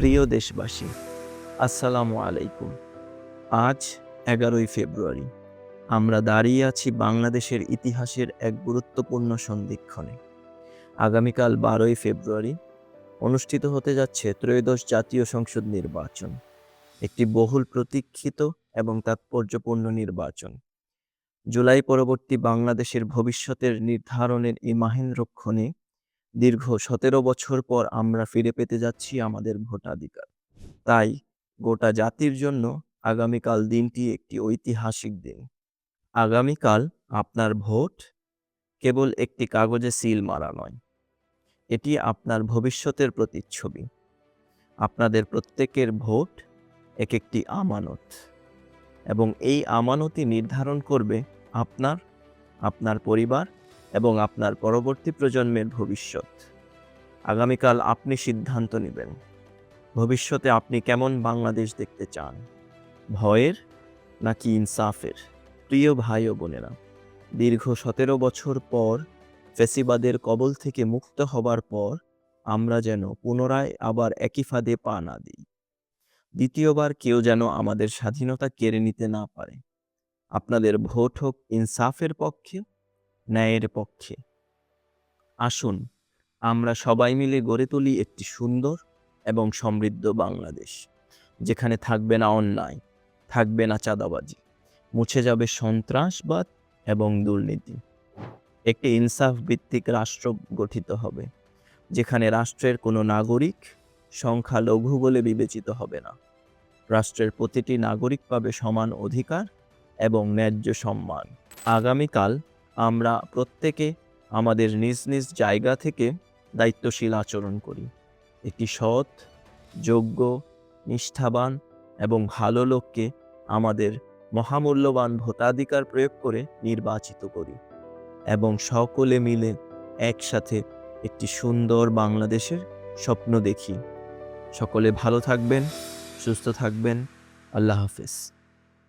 প্রিয় দেশবাসী, আসসালামু আলাইকুম। আজ এগারোই ফেব্রুয়ারি। আমরা দাঁড়িয়ে আছি বাংলাদেশের ইতিহাসের এক গুরুত্বপূর্ণ সন্ধিক্ষণে। আগামীকাল বারোই ফেব্রুয়ারি অনুষ্ঠিত হতে যাচ্ছে ত্রয়োদশ জাতীয় সংসদ নির্বাচন, একটি বহুল প্রতীক্ষিত এবং তাৎপর্যপূর্ণ নির্বাচন। জুলাই পরবর্তী বাংলাদেশের ভবিষ্যতের নির্ধারণের এই মাহেন্দ্রক্ষণে দীর্ঘ সতেরো বছর পর আমরা ফিরে পেতে যাচ্ছি আমাদের ভোটাধিকার। তাই গোটা জাতির জন্য আগামীকাল দিনটি একটি ঐতিহাসিক দিন। আগামীকাল আপনার ভোট কেবল একটি কাগজে সিল মারা নয়, এটি আপনার ভবিষ্যতের প্রতিচ্ছবি। আপনাদের প্রত্যেকের ভোট এক একটি আমানত এবং এই আমানতই নির্ধারণ করবে আপনার আপনার পরিবার এবং আপনার পরবর্তী প্রজন্মের ভবিষ্যৎ। আগামীকাল আপনি সিদ্ধান্ত নেবেন। ভবিষ্যতে আপনি কেমন বাংলাদেশ দেখতে চান? ভয়ের নাকি ইনসাফের? প্রিয় ভাই ও বোনেরা, দীর্ঘ সতেরো বছর পর ফেসিবাদের কবল থেকে মুক্ত হবার পর আমরা যেন পুনরায় আবার একই ফাঁদে পা না দিই। দ্বিতীয়বার কেউ যেন আমাদের স্বাধীনতা কেড়ে নিতে না পারে। আপনাদের ভোট হোক ইনসাফের পক্ষে ন্যায়ের পক্ষে। আসুন, আমরা সবাই মিলে গড়ে তুলি একটি সুন্দর এবং সমৃদ্ধ বাংলাদেশ, যেখানে থাকবে না অন্যায়, থাকবে না চাঁদাবাজি, মুছে যাবে সন্ত্রাসবাদ এবং দুর্নীতি। একটি ইনসাফ ভিত্তিক রাষ্ট্র গঠিত হবে, যেখানে রাষ্ট্রের কোনো নাগরিক সংখ্যালঘু বলে বিবেচিত হবে না। রাষ্ট্রের প্রতিটি নাগরিক পাবে সমান অধিকার এবং ন্যায্য সম্মান। আগামীকাল আমরা প্রত্যেকে আমাদের নিজ নিজ জায়গা থেকে দায়িত্বশীল আচরণ করি। একটি সৎ, যোগ্য, নিষ্ঠাবান এবং ভালো লোককে আমাদের মহামূল্যবান ভোটাধিকার প্রয়োগ করে নির্বাচিত করি এবং সকলে মিলে একসাথে একটি সুন্দর বাংলাদেশের স্বপ্ন দেখি। সকলে ভালো থাকবেন, সুস্থ থাকবেন। আল্লাহ হাফেজ।